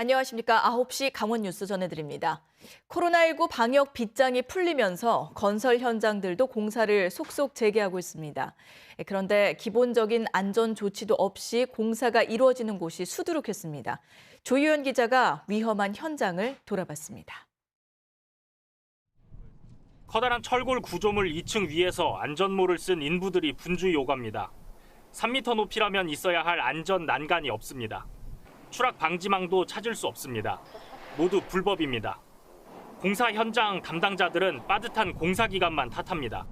안녕하십니까. 9시 강원 뉴스 전해드립니다. 코로나19 방역 빗장이 풀리면서 건설 현장들도 공사를 속속 재개하고 있습니다. 그런데 기본적인 안전 조치도 없이 공사가 이루어지는 곳이 수두룩했습니다. 조유현 기자가 위험한 현장을 돌아봤습니다. 커다란 철골 구조물 2층 위에서 안전모를 쓴 인부들이 분주히 오갑니다. 3m 높이라면 있어야 할 안전 난간이 없습니다. 추락 방지망도 찾을 수 없습니다. 모두 불법입니다. 공사 현장 담당자들은 빠듯한 공사 기간만 탓합니다.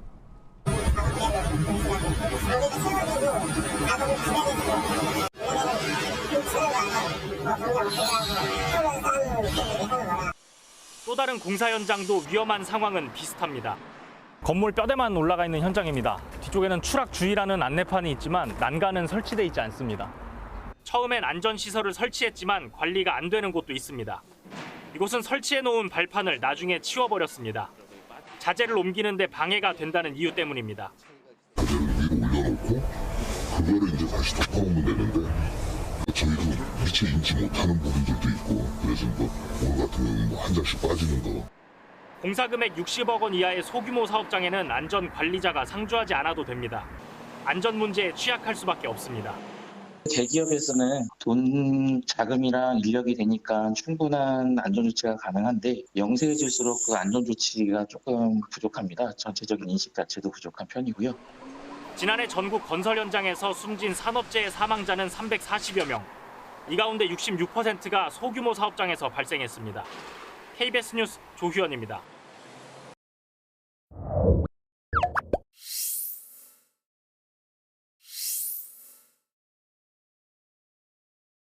또 다른 공사 현장도 위험한 상황은 비슷합니다. 건물 뼈대만 올라가 있는 현장입니다. 뒤쪽에는 추락 주의라는 안내판이 있지만 난간은 설치돼 있지 않습니다. 처음엔 안전 시설을 설치했지만 관리가 안 되는 곳도 있습니다. 이곳은 설치해 놓은 발판을 나중에 치워버렸습니다. 자재를 옮기는데 방해가 된다는 이유 때문입니다. 자재를 위로 올려놓고 그거를 이제 다시 덮어놓으면 되는데 저희도 미처 인지 못하는 부분들도 있고 그래서 뭐 오늘 같은 경우는 뭐한 장씩 빠지는 거 공사 금액 60억 원 이하의 소규모 사업장에는 안전 관리자가 상주하지 않아도 됩니다. 안전 문제에 취약할 수밖에 없습니다. 대기업에서는 돈 자금이랑 인력이 되니까 충분한 안전조치가 가능한데 영세해질수록 그 안전조치가 조금 부족합니다. 전체적인 인식 자체도 부족한 편이고요. 지난해 전국 건설 현장에서 숨진 산업재해 사망자는 340여 명. 이 가운데 66%가 소규모 사업장에서 발생했습니다. KBS 뉴스 조휴연입니다.